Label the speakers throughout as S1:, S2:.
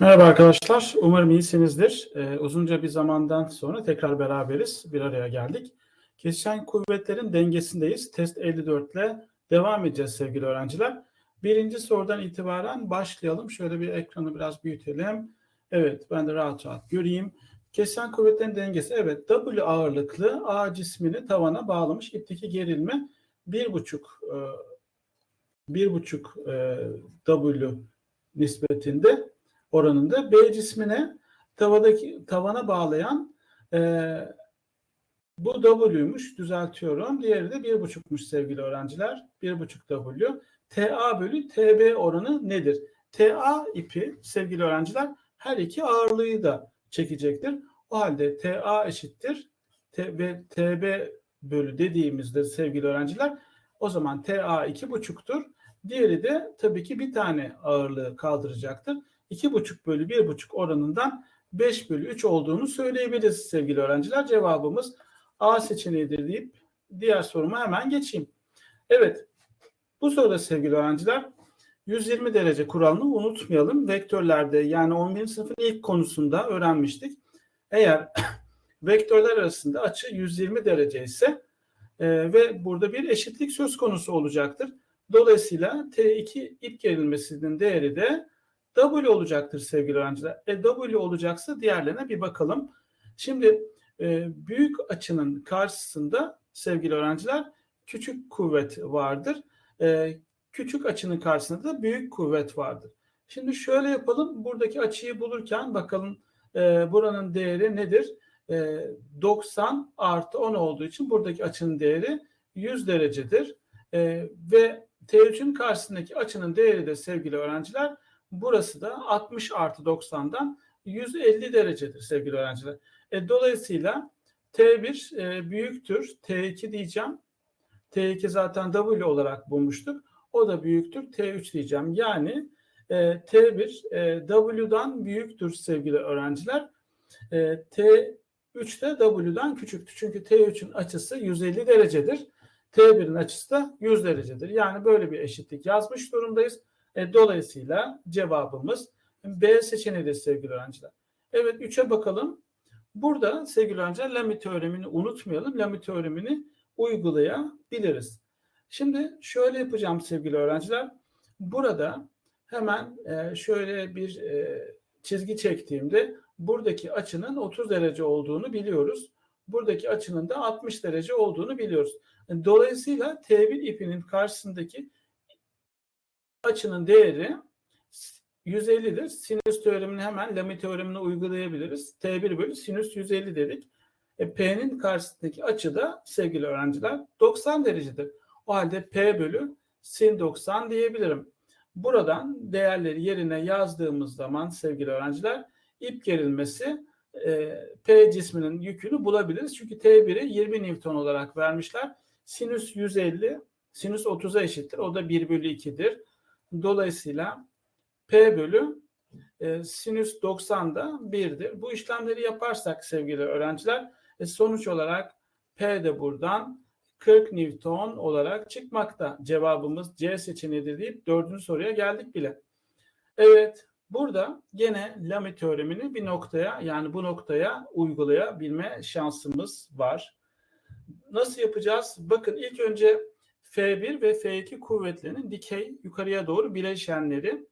S1: Merhaba arkadaşlar. Umarım iyisinizdir. Ee, uzunca bir zamandan sonra tekrar beraberiz. Bir araya geldik. Kesişen kuvvetlerin dengesindeyiz. Test 54 ile devam edeceğiz sevgili öğrenciler. Birinci sorudan itibaren başlayalım. Şöyle bir ekranı biraz büyütelim. Evet ben de rahat rahat göreyim. Kesişen kuvvetlerin dengesi. Evet W ağırlıklı A cismini tavana bağlamış. İpteki gerilme bir buçuk e, bir buçuk e, W nispetinde oranında B cismine tavadaki tavana bağlayan e, bu W'ymuş düzeltiyorum. Diğeri de bir buçukmuş sevgili öğrenciler. Bir buçuk W. TA bölü TB oranı nedir? TA ipi sevgili öğrenciler her iki ağırlığı da çekecektir. O halde TA eşittir T ve TB bölü dediğimizde sevgili öğrenciler o zaman TA iki buçuktur. Diğeri de tabii ki bir tane ağırlığı kaldıracaktır. 2,5 bölü 1,5 oranından 5 bölü 3 olduğunu söyleyebiliriz sevgili öğrenciler. Cevabımız A seçeneğidir deyip diğer soruma hemen geçeyim. Evet bu soruda sevgili öğrenciler 120 derece kuralını unutmayalım. Vektörlerde yani 11. sınıfın ilk konusunda öğrenmiştik. Eğer vektörler arasında açı 120 derece ise e, ve burada bir eşitlik söz konusu olacaktır. Dolayısıyla T2 ip gerilmesinin değeri de W olacaktır sevgili öğrenciler. E W olacaksa diğerlerine bir bakalım. Şimdi e, büyük açının karşısında sevgili öğrenciler küçük kuvvet vardır. E, küçük açının karşısında da büyük kuvvet vardır. Şimdi şöyle yapalım. Buradaki açıyı bulurken bakalım e, buranın değeri nedir? E, 90 artı 10 olduğu için buradaki açının değeri 100 derecedir. E, ve T3'ün karşısındaki açının değeri de sevgili öğrenciler Burası da 60 artı 90'dan 150 derecedir sevgili öğrenciler. E, dolayısıyla T1 e, büyüktür. T2 diyeceğim. T2 zaten W olarak bulmuştuk. O da büyüktür. T3 diyeceğim. Yani e, T1 e, W'dan büyüktür sevgili öğrenciler. E, T3 de W'dan küçüktür. Çünkü T3'ün açısı 150 derecedir. T1'in açısı da 100 derecedir. Yani böyle bir eşitlik yazmış durumdayız. E, dolayısıyla cevabımız B seçeneğidir sevgili öğrenciler. Evet 3'e bakalım. Burada sevgili öğrenciler Lamy teoremini unutmayalım. Lamy teoremini uygulayabiliriz. Şimdi şöyle yapacağım sevgili öğrenciler. Burada hemen e, şöyle bir e, çizgi çektiğimde buradaki açının 30 derece olduğunu biliyoruz. Buradaki açının da 60 derece olduğunu biliyoruz. Dolayısıyla T1 ipinin karşısındaki açının değeri 150'dir. Sinüs teoremini hemen Lamy teoremini uygulayabiliriz. T1 bölü sinüs 150 dedik. E, P'nin karşısındaki açı da sevgili öğrenciler 90 derecedir. O halde P bölü sin 90 diyebilirim. Buradan değerleri yerine yazdığımız zaman sevgili öğrenciler ip gerilmesi e, P cisminin yükünü bulabiliriz. Çünkü T1'i 20 Newton olarak vermişler. Sinüs 150, sinüs 30'a eşittir. O da 1 bölü 2'dir. Dolayısıyla P bölü e, sinüs 90 da 1'dir. Bu işlemleri yaparsak sevgili öğrenciler e, sonuç olarak P de buradan 40 Newton olarak çıkmakta. Cevabımız C seçeneğidir deyip dördüncü soruya geldik bile. Evet burada gene Lamy teoremini bir noktaya yani bu noktaya uygulayabilme şansımız var. Nasıl yapacağız? Bakın ilk önce F1 ve F2 kuvvetlerinin dikey yukarıya doğru bileşenleri,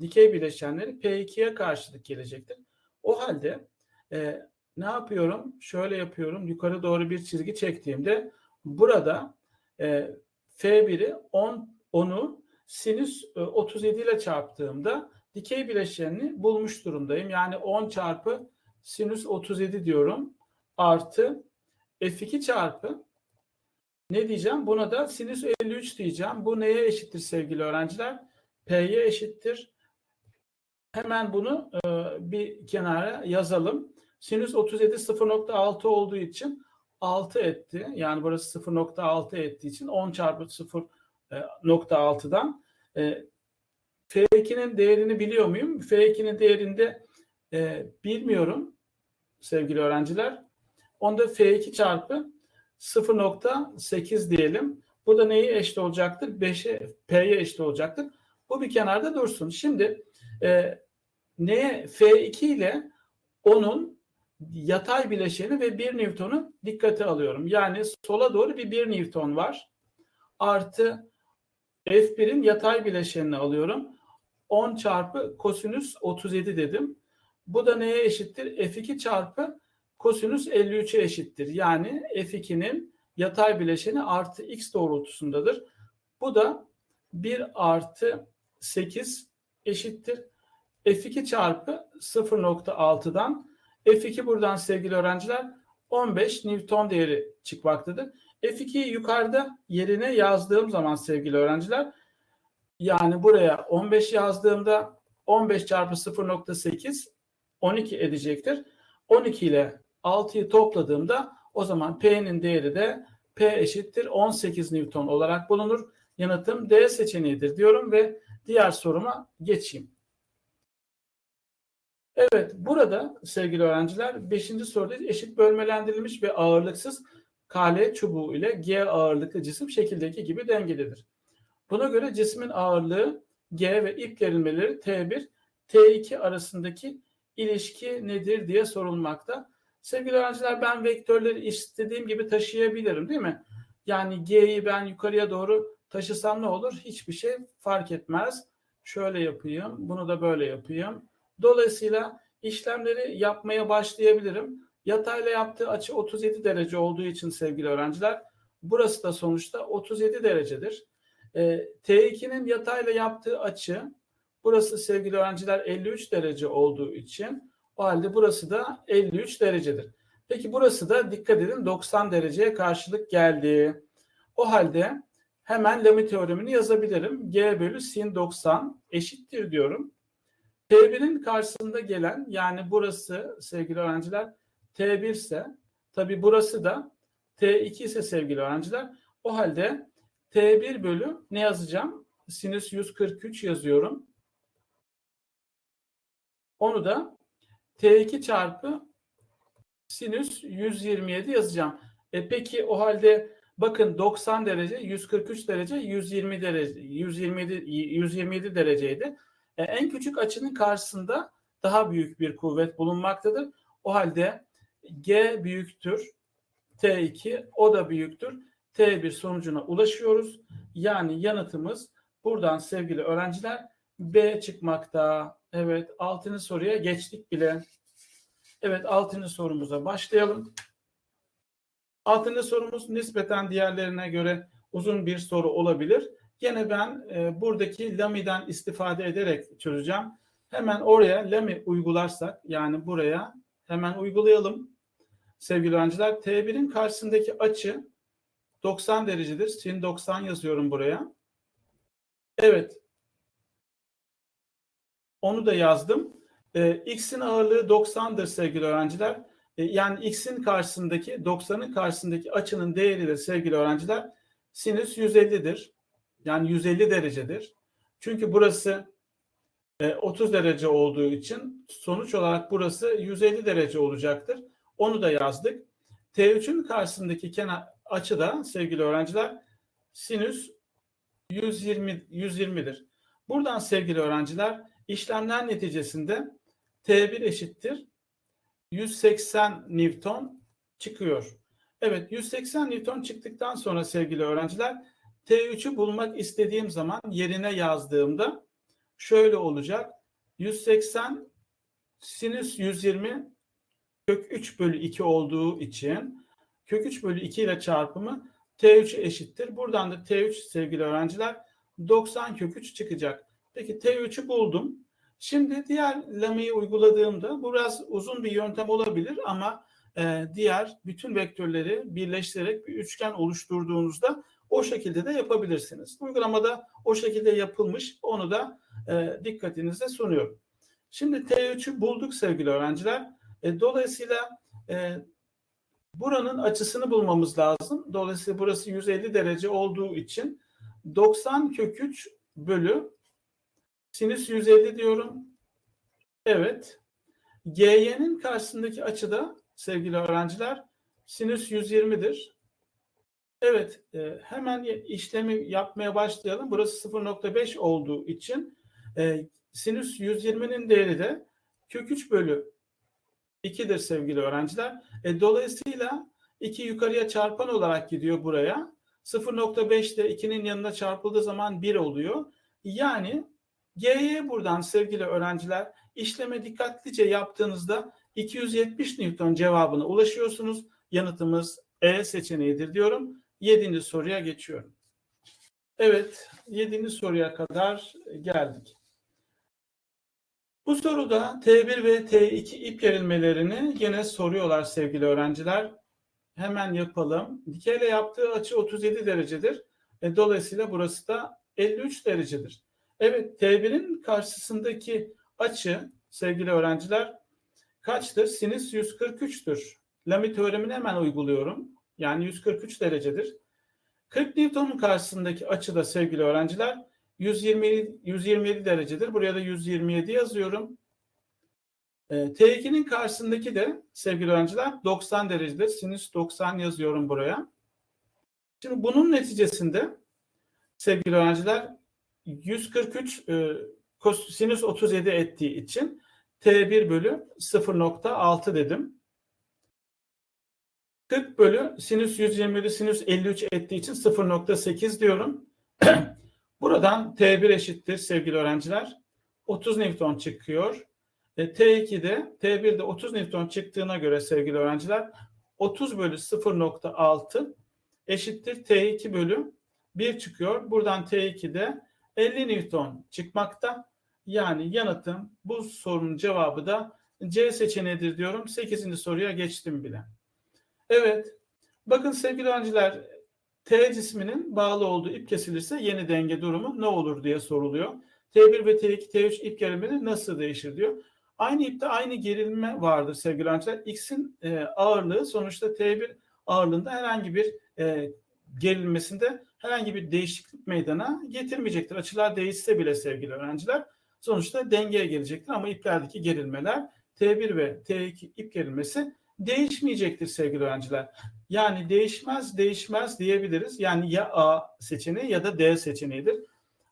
S1: dikey bileşenleri P2'ye karşılık gelecektir. O halde e, ne yapıyorum? Şöyle yapıyorum. Yukarı doğru bir çizgi çektiğimde burada e, F1'i 10 10'u sinüs 37 ile çarptığımda dikey bileşenini bulmuş durumdayım. Yani 10 çarpı sinüs 37 diyorum. Artı F2 çarpı ne diyeceğim? Buna da sinüs 53 diyeceğim. Bu neye eşittir sevgili öğrenciler? P'ye eşittir. Hemen bunu e, bir kenara yazalım. Sinüs 37 0.6 olduğu için 6 etti. Yani burası 0.6 ettiği için 10 çarpı 0.6'dan e, F2'nin değerini biliyor muyum? F2'nin değerinde e, bilmiyorum sevgili öğrenciler. Onda F2 çarpı 0.8 diyelim. Bu da neye eşit olacaktır? 5'e P'ye eşit olacaktır. Bu bir kenarda dursun. Şimdi e, neye F2 ile onun yatay bileşeni ve 1 Newton'u dikkate alıyorum. Yani sola doğru bir 1 Newton var. Artı F1'in yatay bileşenini alıyorum. 10 çarpı kosinüs 37 dedim. Bu da neye eşittir? F2 çarpı kosinüs 53'e eşittir. Yani F2'nin yatay bileşeni artı x doğrultusundadır. Bu da 1 artı 8 eşittir. F2 çarpı 0.6'dan F2 buradan sevgili öğrenciler 15 Newton değeri çıkmaktadır. F2'yi yukarıda yerine yazdığım zaman sevgili öğrenciler yani buraya 15 yazdığımda 15 çarpı 0.8 12 edecektir. 12 ile 6'yı topladığımda o zaman P'nin değeri de P eşittir 18 Newton olarak bulunur. Yanıtım D seçeneğidir diyorum ve diğer soruma geçeyim. Evet burada sevgili öğrenciler 5. soruda eşit bölmelendirilmiş ve ağırlıksız KL çubuğu ile G ağırlıklı cisim şekildeki gibi dengelidir. Buna göre cismin ağırlığı G ve ip gerilmeleri T1, T2 arasındaki ilişki nedir diye sorulmakta. Sevgili öğrenciler ben vektörleri istediğim gibi taşıyabilirim değil mi? Yani G'yi ben yukarıya doğru taşısam ne olur? Hiçbir şey fark etmez. Şöyle yapayım, bunu da böyle yapayım. Dolayısıyla işlemleri yapmaya başlayabilirim. Yatayla yaptığı açı 37 derece olduğu için sevgili öğrenciler burası da sonuçta 37 derecedir. E, T2'nin yatayla yaptığı açı burası sevgili öğrenciler 53 derece olduğu için o halde burası da 53 derecedir. Peki burası da dikkat edin 90 dereceye karşılık geldi. O halde hemen Lamy teoremini yazabilirim. G bölü sin 90 eşittir diyorum. T1'in karşısında gelen yani burası sevgili öğrenciler T1 ise tabi burası da T2 ise sevgili öğrenciler o halde T1 bölü ne yazacağım? Sinüs 143 yazıyorum. Onu da T2 çarpı sinüs 127 yazacağım. E peki o halde bakın 90 derece, 143 derece, 120 derece, 127 127 dereceydi. E, en küçük açının karşısında daha büyük bir kuvvet bulunmaktadır. O halde G büyüktür T2 o da büyüktür T1 sonucuna ulaşıyoruz. Yani yanıtımız buradan sevgili öğrenciler B çıkmakta. Evet altıncı soruya geçtik bile. Evet altıncı sorumuza başlayalım. Altıncı sorumuz nispeten diğerlerine göre uzun bir soru olabilir. Gene ben e, buradaki Lami'den istifade ederek çözeceğim. Hemen oraya Lami uygularsak yani buraya hemen uygulayalım. Sevgili öğrenciler T1'in karşısındaki açı 90 derecedir. Sin 90 yazıyorum buraya. Evet. Onu da yazdım. E, X'in ağırlığı 90'dır sevgili öğrenciler. E, yani X'in karşısındaki 90'ın karşısındaki açının değeri de sevgili öğrenciler sinüs 150'dir. Yani 150 derecedir. Çünkü burası 30 e, derece olduğu için sonuç olarak burası 150 derece olacaktır. Onu da yazdık. T3'ün karşısındaki kenar açı da sevgili öğrenciler sinüs 120 120'dir. Buradan sevgili öğrenciler işlemler neticesinde T1 eşittir 180 Newton çıkıyor. Evet 180 Newton çıktıktan sonra sevgili öğrenciler T3'ü bulmak istediğim zaman yerine yazdığımda şöyle olacak. 180 sinüs 120 kök 3 bölü 2 olduğu için kök 3 bölü 2 ile çarpımı T3 eşittir. Buradan da T3 sevgili öğrenciler 90 kök 3 çıkacak. Peki T3'ü buldum. Şimdi diğer lamayı uyguladığımda biraz uzun bir yöntem olabilir ama e, diğer bütün vektörleri birleştirerek bir üçgen oluşturduğunuzda o şekilde de yapabilirsiniz. Uygulamada o şekilde yapılmış. Onu da e, dikkatinize sunuyorum. Şimdi T3'ü bulduk sevgili öğrenciler. E, dolayısıyla e, buranın açısını bulmamız lazım. Dolayısıyla burası 150 derece olduğu için 90 kök 3 bölü sinüs 150 diyorum. Evet. GY'nin karşısındaki açıda sevgili öğrenciler sinüs 120'dir. Evet, e, hemen işlemi yapmaya başlayalım. Burası 0.5 olduğu için e, sinüs 120'nin değeri de kök 3 bölü 2'dir sevgili öğrenciler. E, dolayısıyla 2 yukarıya çarpan olarak gidiyor buraya. 0.5 de 2'nin yanına çarpıldığı zaman 1 oluyor. Yani G'ye buradan sevgili öğrenciler işleme dikkatlice yaptığınızda 270 Newton cevabına ulaşıyorsunuz. Yanıtımız E seçeneğidir diyorum. 7. soruya geçiyorum. Evet, 7. soruya kadar geldik. Bu soruda T1 ve T2 ip gerilmelerini yine soruyorlar sevgili öğrenciler. Hemen yapalım. Dikeyle yaptığı açı 37 derecedir. E, dolayısıyla burası da 53 derecedir. Evet T1'in karşısındaki açı sevgili öğrenciler kaçtır? Sinüs 143'tür. Lami teoremini hemen uyguluyorum. Yani 143 derecedir. 40 Newton'un karşısındaki açı da sevgili öğrenciler 127, 127 derecedir. Buraya da 127 yazıyorum. E, T2'nin karşısındaki de sevgili öğrenciler 90 derecedir. Sinüs 90 yazıyorum buraya. Şimdi bunun neticesinde sevgili öğrenciler 143 e, sinüs 37 ettiği için T1 bölü 0.6 dedim. 40 bölü sinüs 127 sinüs 53 ettiği için 0.8 diyorum. Buradan T1 eşittir sevgili öğrenciler. 30 Newton çıkıyor. E, T2'de T1'de 30 Newton çıktığına göre sevgili öğrenciler 30 bölü 0.6 eşittir T2 bölü 1 çıkıyor. Buradan T2'de 50 Newton çıkmakta. Yani yanıtım bu sorunun cevabı da C seçeneğidir diyorum. 8. soruya geçtim bile. Evet. Bakın sevgili öğrenciler T cisminin bağlı olduğu ip kesilirse yeni denge durumu ne olur diye soruluyor. T1 ve T2, T3 ip gerilimleri nasıl değişir diyor. Aynı ipte aynı gerilme vardır sevgili öğrenciler. X'in e, ağırlığı sonuçta T1 ağırlığında herhangi bir e, gerilmesinde herhangi bir değişiklik meydana getirmeyecektir. Açılar değişse bile sevgili öğrenciler sonuçta dengeye gelecektir ama iplerdeki gerilmeler T1 ve T2 ip gerilmesi değişmeyecektir sevgili öğrenciler. Yani değişmez değişmez diyebiliriz. Yani ya A seçeneği ya da D seçeneğidir.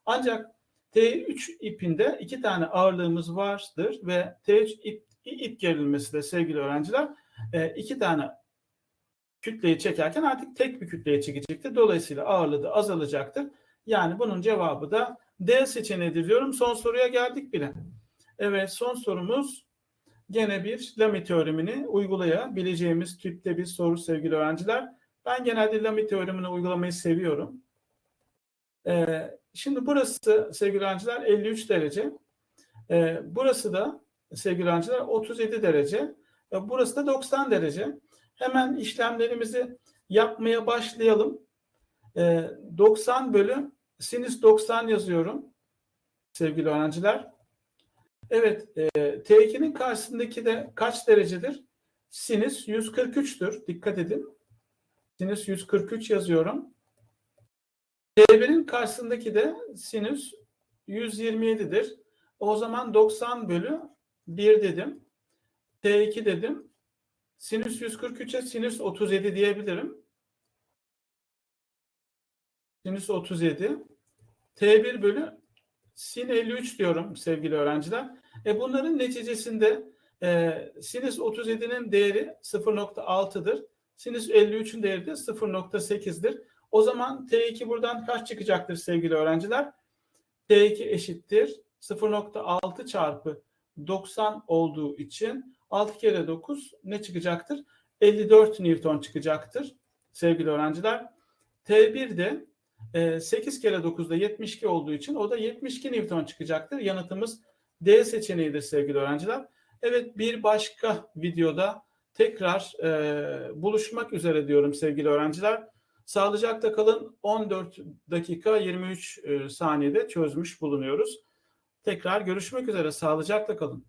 S1: Ancak T3 ipinde iki tane ağırlığımız vardır ve T3 ip, ip gerilmesi de sevgili öğrenciler e, iki tane kütleyi çekerken artık tek bir kütleye çekecektir. Dolayısıyla ağırlığı da azalacaktır. Yani bunun cevabı da D seçeneğidir diyorum. Son soruya geldik bile. Evet son sorumuz gene bir Lami teoremini uygulayabileceğimiz tipte bir soru sevgili öğrenciler. Ben genelde Lami teoremini uygulamayı seviyorum. Ee, şimdi burası sevgili öğrenciler 53 derece. Ee, burası da sevgili öğrenciler 37 derece. Ee, burası da 90 derece. Hemen işlemlerimizi yapmaya başlayalım. Ee, 90 bölü sinüs 90 yazıyorum sevgili öğrenciler. Evet, e, T2'nin karşısındaki de kaç derecedir? Sinüs 143'tür. Dikkat edin. Sinüs 143 yazıyorum. T1'in karşısındaki de sinüs 127'dir. O zaman 90 bölü 1 dedim. T2 dedim. Sinüs 143'e sinüs 37 diyebilirim. Sinüs 37. T1 bölü sin 53 diyorum sevgili öğrenciler. E bunların neticesinde e, sinüs 37'nin değeri 0.6'dır. Sinüs 53'ün değeri de 0.8'dir. O zaman T2 buradan kaç çıkacaktır sevgili öğrenciler? T2 eşittir 0.6 çarpı 90 olduğu için 6 kere 9 ne çıkacaktır? 54 Newton çıkacaktır sevgili öğrenciler. T1 de 8 e, kere 9'da 72 olduğu için o da 72 Newton çıkacaktır. Yanıtımız D seçeneğidir sevgili öğrenciler. Evet bir başka videoda tekrar e, buluşmak üzere diyorum sevgili öğrenciler. Sağlıcakla kalın 14 dakika 23 e, saniyede çözmüş bulunuyoruz. Tekrar görüşmek üzere sağlıcakla kalın.